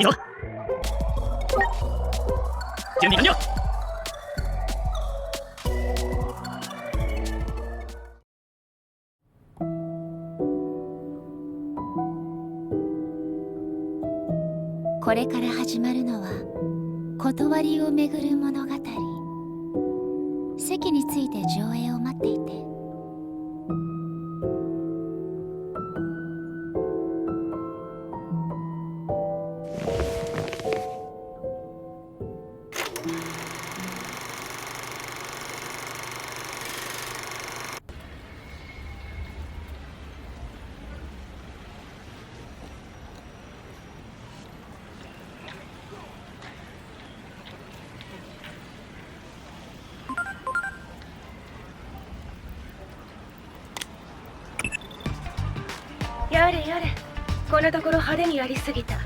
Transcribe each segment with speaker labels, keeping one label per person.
Speaker 1: いいぞ。準備完了。
Speaker 2: これから始まるのは断りをめぐる物語。席について上映を待っていて。
Speaker 3: やれやれ。このところ派手にやりすぎた。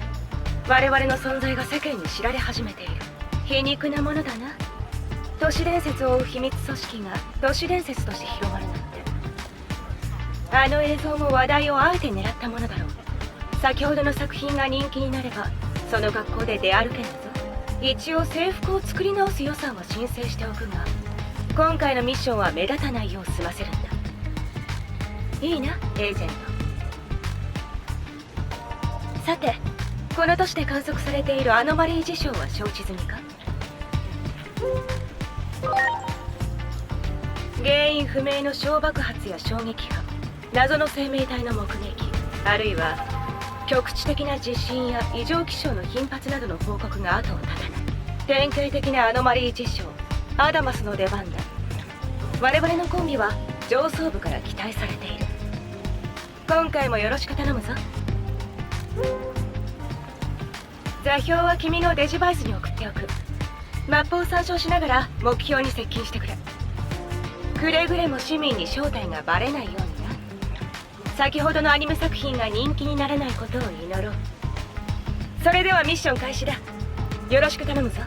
Speaker 3: 我々の存在が世間に知られ始めている。皮肉なものだな。都市伝説を追う秘密組織が都市伝説として広まるなんて。あの映像も話題をあえて狙ったものだろう。先ほどの作品が人気になればその学校で出歩けんだぞ。一応制服を作り直す予算は申請しておくが今回のミッションは目立たないよう済ませるんだ。いいなエージェント。さてこの都市で観測されているアノマリー事象は承知済みか？原因不明の小爆発や衝撃波謎の生命体の目撃あるいは局地的な地震や異常気象の頻発などの報告が後を絶たない。典型的なアノマリー事象アダマスの出番だ。我々のコンビは上層部から期待されている。今回もよろしく頼むぞ。座標は君のデジバイスに送っておく。マップを参照しながら目標に接近してくれ。くれぐれも市民に正体がバレないようにな。先ほどのアニメ作品が人気にならないことを祈ろう。それではミッション開始だ。よろしく頼むぞ。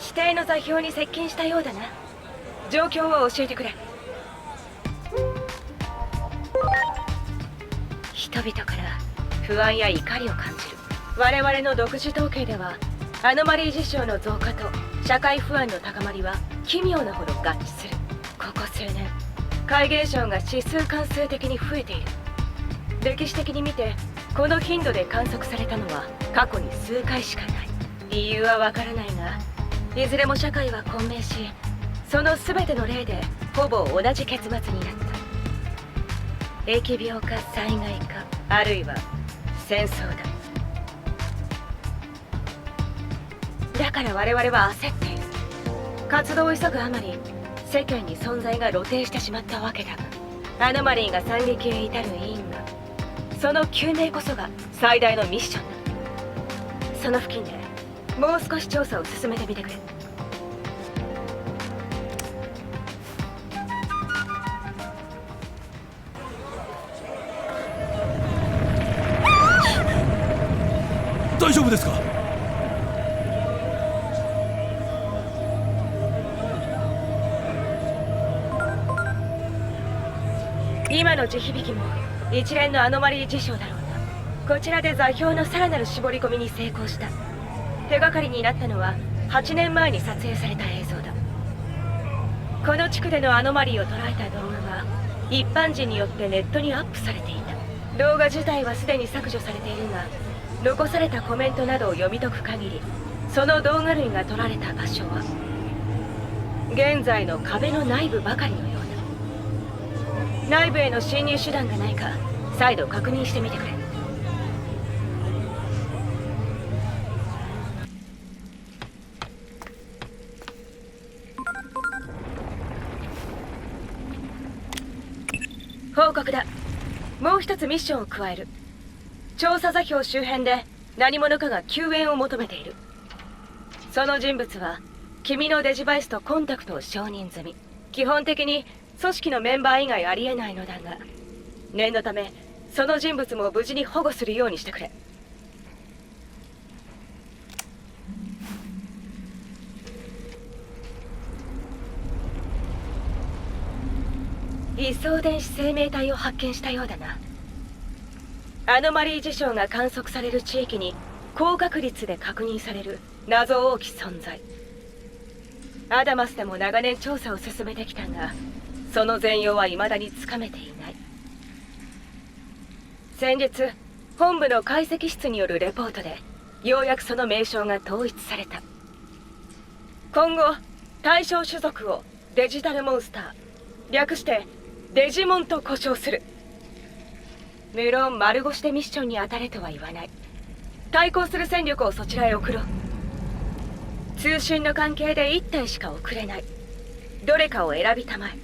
Speaker 3: 指定の座標に接近したようだな。状況を教えてくれ。人々から不安や怒りを感じる。我々の独自統計ではアノマリー事象の増加と社会不安の高まりは奇妙なほど合致する。ここ数年怪現象が指数関数的に増えている。歴史的に見てこの頻度で観測されたのは過去に数回しかない。理由はわからないがいずれも社会は混迷しその全ての例でほぼ同じ結末になった。疫病か災害かあるいは戦争だ。だから我々は焦っている。活動を急ぐあまり世間に存在が露呈してしまったわけだがアノマリーが惨劇へ至る因果その究明こそが最大のミッションだ。その付近でもう少し調査を進めてみてくれ。
Speaker 1: 大丈夫ですか？
Speaker 3: 今の地響きも一連のアノマリー事象だろうな。こちらで座標のさらなる絞り込みに成功した手がかりになったのは8年前に撮影された映像だ。この地区でのアノマリーを捉えた動画が一般人によってネットにアップされていた。動画自体はすでに削除されているが残されたコメントなどを読み解く限りその動画類が撮られた場所は現在の壁の内部ばかりのようだ。内部への侵入手段がないか再度確認してみてくれ。報告だ。もう一つミッションを加える。調査座標周辺で何者かが救援を求めている。その人物は君のデジバイスとコンタクトを承認済み。基本的に組織のメンバー以外ありえないのだが。念のためその人物も無事に保護するようにしてくれ。位相電子生命体を発見したようだな。アノマリー事象が観測される地域に高確率で確認される謎多き存在。アダマスでも長年調査を進めてきたがその全容は未だにつかめていない。先日本部の解析室によるレポートでようやくその名称が統一された。今後対象種族をデジタルモンスター略してデジモンと呼称する。無論丸腰でミッションに当たれとは言わない。対抗する戦力をそちらへ送ろう。通信の関係で1体しか送れない。どれかを選びたまえ。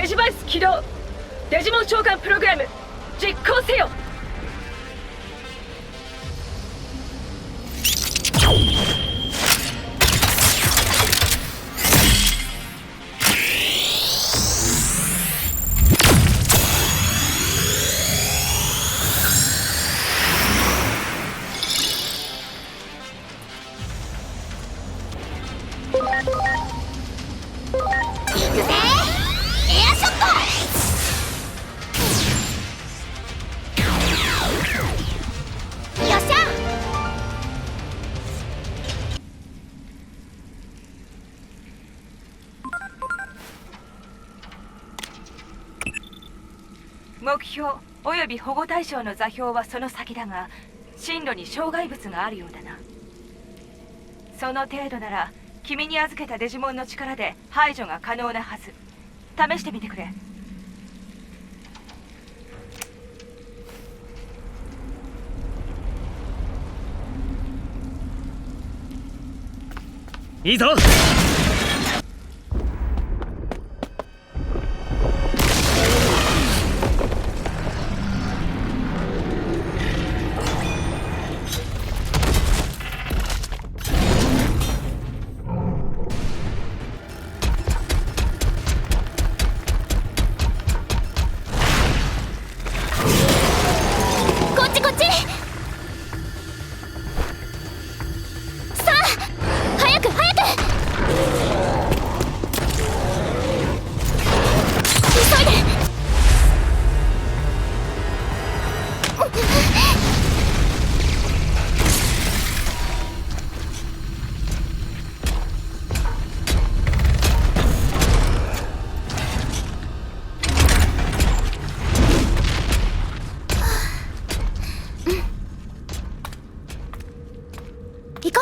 Speaker 3: デジバイス起動。デジモン召喚プログラム。実行せよ。標および保護対象の座標はその先だが進路に障害物があるようだな。その程度なら君に預けたデジモンの力で排除が可能なはず。試してみてくれ。
Speaker 1: いいぞ。
Speaker 2: 行こ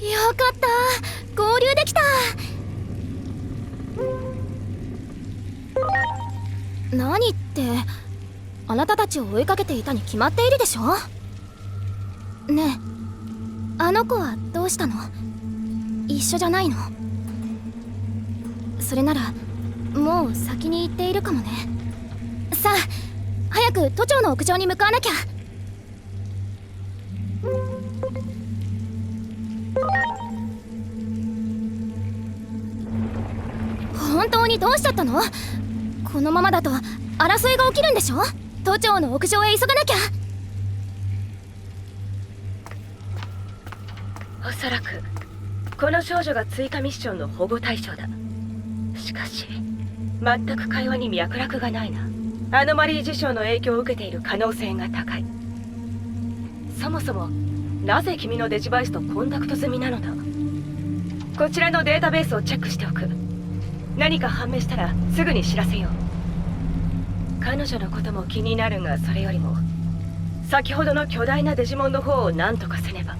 Speaker 2: う。よかった。合流できた。何ってあなたたちを追いかけていたに決まっているでしょ？ねえあの子はどうしたの？一緒じゃないの？それならもう先に行っているかもね。さあ早く都庁の屋上に向かわなきゃ。本当にどうしちゃったの？このままだと争いが起きるんでしょ？都庁の屋上へ急がなきゃ。
Speaker 3: おそらくこの少女が追加ミッションの保護対象だ。しかし全く会話に脈絡がないな。アノマリー事象の影響を受けている可能性が高い。そもそもなぜ君のデジバイスとコンタクト済みなのだ？こちらのデータベースをチェックしておく。何か判明したらすぐに知らせよう。彼女のことも気になるがそれよりも先ほどの巨大なデジモンの方を何とかせねば。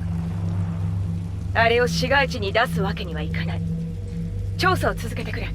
Speaker 3: あれを市街地に出すわけにはいかない。調査を続けてくれ。